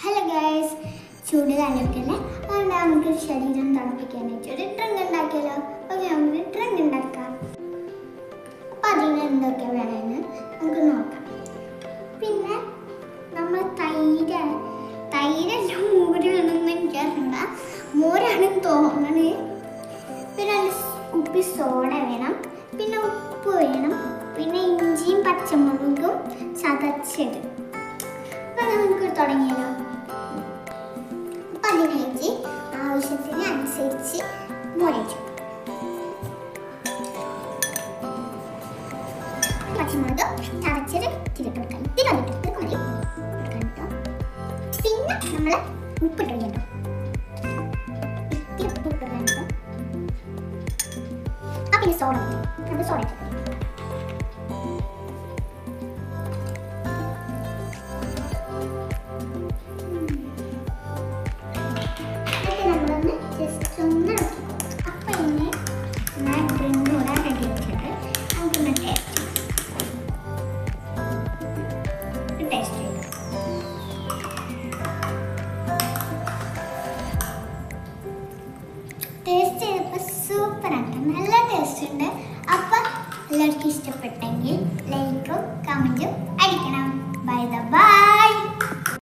Hello guys ചൂട് കാലമൊക്കെയല്ലേ? അതുകൊണ്ട് നമുക്ക് ശരീരം തണുപ്പിക്കാനായിട്ട് ഒരു ട്രങ്ക് ഉണ്ടാക്കിയാലോ? ഓക്കെ നമുക്ക് ട്രങ്ക് ഉണ്ടാക്കാം. അപ്പോൾ അതിന് എന്തൊക്കെ വേണമെന്ന് നമുക്ക് നോക്കാം. പിന്നെ നമ്മൾ തൈര് തൈര് തൈരല്ല മോരാണെന്ന് എനിക്കറിയണ്ട മോരാണെന്ന് തോന്നണേ. പിന്നെ കുപ്പി സോഡ വേണം. പിന്നെ ഉപ്പ് വേണം. പിന്നെ ഇഞ്ചിയും പച്ചമുളകും ചതച്ചത്. അപ്പൊ നമുക്ക് തുടങ്ങിയാലോ ആവശ്യത്തിന് അനുസരിച്ച് മുരച്ചു പച്ചമുളക് ചതച്ചത് ഇത്തിരി ഇട്ട് കൊടുക്കാം. ഇത്തിരി മതി ഇത്തിരി മതി കൊടുക്കാം കേട്ടോ പിന്നെ നമ്മൾ ഉപ്പിട്ട് കേട്ടോ ഇത്തിരി ഉപ്പ് ഇട്ട് കേട്ടോ ആ പിന്നെ സോഡ നമ്മൾ സോഡ ഇട്ട് കൊടുക്കാം. ടേസ്റ്റ് ചെയ്തപ്പോൾ സൂപ്പറാണ് നല്ല ടേസ്റ്റ് ഉണ്ട്. അപ്പം എല്ലാവർക്കും ഇഷ്ടപ്പെട്ടെങ്കിൽ ലൈക്കും കമന്റും അടിക്കണം.